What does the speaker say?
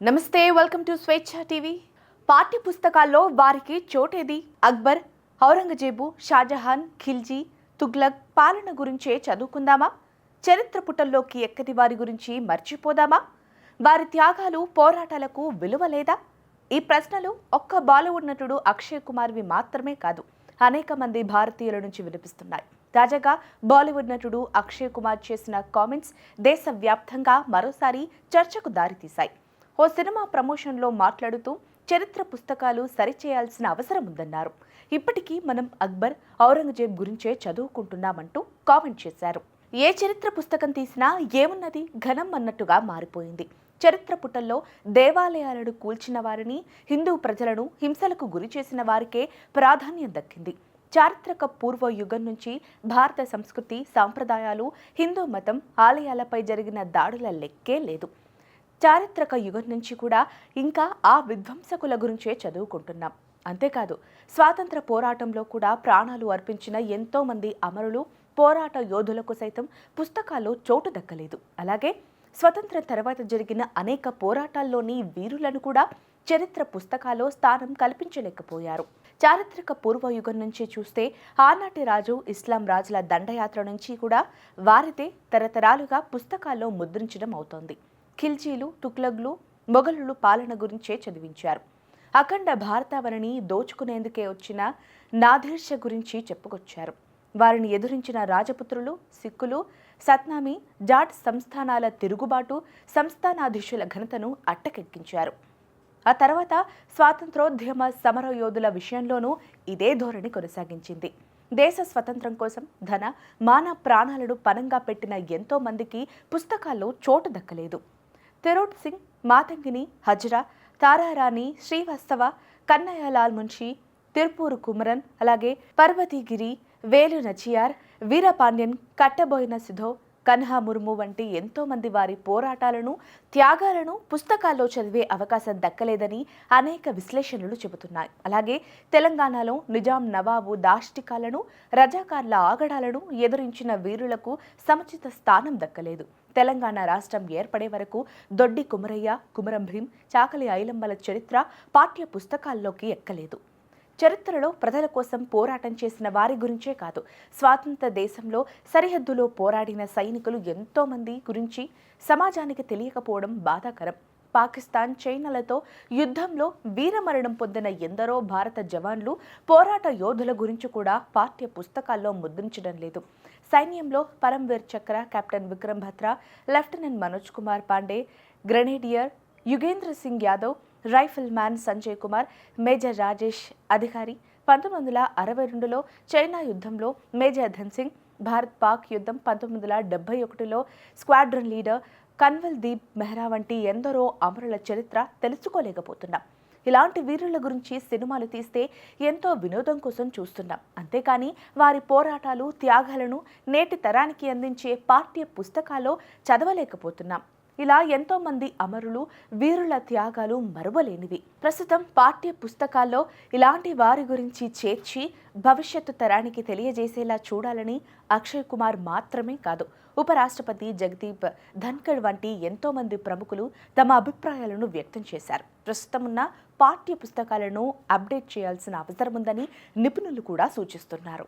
నమస్తే welcome to స్వేచ్ఛ TV పాఠ్య పుస్తకాల్లో వారికి చోటేది అక్బర్ ఔరంగజేబు షాజహాన్ ఖిల్జీ తుగ్లక్ పాలన గురించే చదువుకుందామా? చరిత్ర పుటల్లోకి ఎక్కటి వారి గురించి మర్చిపోదామా? వారి త్యాగాలు పోరాటాలకు విలువ లేదా? ఈ ప్రశ్నలు ఒక్క బాలీవుడ్ నటుడు అక్షయ్ కుమార్వి మాత్రమే కాదు అనేక మంది భారతీయుల నుంచి వినిపిస్తున్నాయి. తాజాగా బాలీవుడ్ నటుడు అక్షయ్ కుమార్ చేసిన కామెంట్స్ దేశవ్యాప్తంగా మరోసారి చర్చకు దారితీశాయి. ఓ సినిమా ప్రమోషన్లో మాట్లాడుతూ చరిత్ర పుస్తకాలు సరిచేయాల్సిన అవసరం ఉందన్నారు. ఇప్పటికీ మనం అక్బర్ ఔరంగజేబ్ గురించే చదువుకుంటున్నామంటూ కామెంట్ చేశారు. ఏ చరిత్ర పుస్తకం తీసినా ఏమున్నది ఘనం అన్నట్టుగా మారిపోయింది. చరిత్ర పుటల్లో దేవాలయాలను కూల్చిన వారిని హిందూ ప్రజలను హింసలకు గురి చేసిన వారికే ప్రాధాన్యం దక్కింది. చారిత్రక పూర్వ యుగం నుంచి భారత సంస్కృతి సాంప్రదాయాలు హిందూ మతం ఆలయాలపై జరిగిన దాడుల లెక్కే లేదు. చారిత్రక యుగం నుంచి కూడా ఇంకా ఆ విధ్వంసకుల గురించే చదువుకుంటున్నాం. అంతేకాదు స్వాతంత్ర పోరాటంలో కూడా ప్రాణాలు అర్పించిన ఎంతోమంది అమరులు పోరాట యోధులకు సైతం పుస్తకాల్లో చోటు దక్కలేదు. అలాగే స్వతంత్రం తర్వాత జరిగిన అనేక పోరాటాల్లోని వీరులను కూడా చరిత్ర పుస్తకాల్లో స్థానం కల్పించలేకపోయారు. చారిత్రక పూర్వయుగం నుంచి చూస్తే ఆనాటి రాజు ఇస్లాం రాజుల దండయాత్ర నుంచి కూడా వారిదే తరతరాలుగా పుస్తకాల్లో ముద్రించడం అవుతోంది. ఖిల్జీలు తుక్లగ్లు మొఘలులు పాలన గురించే చదివించారు. అఖండ భారతావనిని దోచుకునేందుకే వచ్చిన నాధీర్ష గురించి చెప్పుకొచ్చారు. వారిని ఎదురించిన రాజపుత్రులు సిక్కులు సత్నామి జాట్ సంస్థానాల తిరుగుబాటు సంస్థానాధీశుల ఘనతను అట్టకెక్కించారు. ఆ తర్వాత స్వాతంత్రోద్యమ సమర యోధుల విషయంలోనూ ఇదే ధోరణి కొనసాగించింది. దేశ స్వతంత్రం కోసం ధన మాన ప్రాణాలను పనంగా పెట్టిన ఎంతో మందికి పుస్తకాల్లో చోటు దక్కలేదు. తిరోట్ సింగ్ మాతంగిని హజ్రా తారారాణి శ్రీవాస్తవ కన్నయ్యలాల్ మున్షి తిరుపూరు కుమరన్ అలాగే పర్వతీగిరి వేలు నచియార్ వీరపాండ్యన్ కట్టబోయిన సిధో కన్హా ముర్ము వంటి ఎంతోమంది వారి పోరాటాలను త్యాగాలను పుస్తకాల్లో చదివే అవకాశం దక్కలేదని అనేక విశ్లేషణలు చెబుతున్నాయి. అలాగే తెలంగాణలో నిజాం నవాబు దాష్టికాలను రజాకార్ల ఆగడాలను ఎదురించిన వీరులకు సముచిత స్థానం దక్కలేదు. తెలంగాణ రాష్ట్రం ఏర్పడే వరకు దొడ్డి కుమరయ్య కుమరం భీం చాకలి ఐలంబల చరిత్ర పాఠ్య పుస్తకాల్లోకి ఎక్కలేదు. చరిత్రలో ప్రజల కోసం పోరాటం చేసిన వారి గురించే కాదు. స్వాతంత్ర దేశంలో సరిహద్దులో పోరాడిన సైనికులు ఎంతోమంది గురించి సమాజానికి తెలియకపోవడం బాధాకరం. పాకిస్తాన్ చైనాలతో యుద్ధంలో వీరమరణం పొందిన ఎందరో భారత జవాన్లు పోరాట యోధుల గురించి కూడా పాఠ్య పుస్తకాల్లో ముద్రించడం లేదు. సైన్యంలో Paramvir Chakra captain Vikram Batra lieutenant Manoj Kumar Pandey grenadier Yogendra Singh Yadav rifleman Sanjay Kumar major Rajesh Adhikari. పంతొమ్మిది వందల అరవై రెండులో చైనా యుద్ధంలో మేజర్ ధన్సింగ్ భారత్ పాక్ యుద్ధం పంతొమ్మిది వందల డెబ్బై ఒకటిలో స్క్వాడ్రన్ లీడర్ కన్వల్ దీప్ మెహ్రా వంటి ఎందరో అమరుల చరిత్ర తెలుసుకోలేకపోతున్నాం. ఇలాంటి వీరుల గురించి సినిమాలు తీస్తే ఎంతో వినోదం కోసం చూస్తున్నాం. అంతేకాని వారి పోరాటాలు త్యాగాలను నేటి తరానికి అందించే పాఠ్య పుస్తకాల్లో చదవలేకపోతున్నాం. ఇలా ఎంతో మంది అమరులు వీరుల త్యాగాలు మరువలేనివి. ప్రస్తుతం పాఠ్య పుస్తకాల్లో ఇలాంటి వారి గురించి చేర్చి భవిష్యత్తు తరానికి తెలియజేసేలా చూడాలని అక్షయ్ కుమార్ మాత్రమే కాదు ఉపరాష్ట్రపతి జగదీప్ ధన్కడ్ వంటి ఎంతో మంది ప్రముఖులు తమ అభిప్రాయాలను వ్యక్తం చేశారు. ప్రస్తుతం ఉన్న పాఠ్య పుస్తకాలను అప్డేట్ చేయాల్సిన అవసరం ఉందని నిపుణులు కూడా సూచిస్తున్నారు.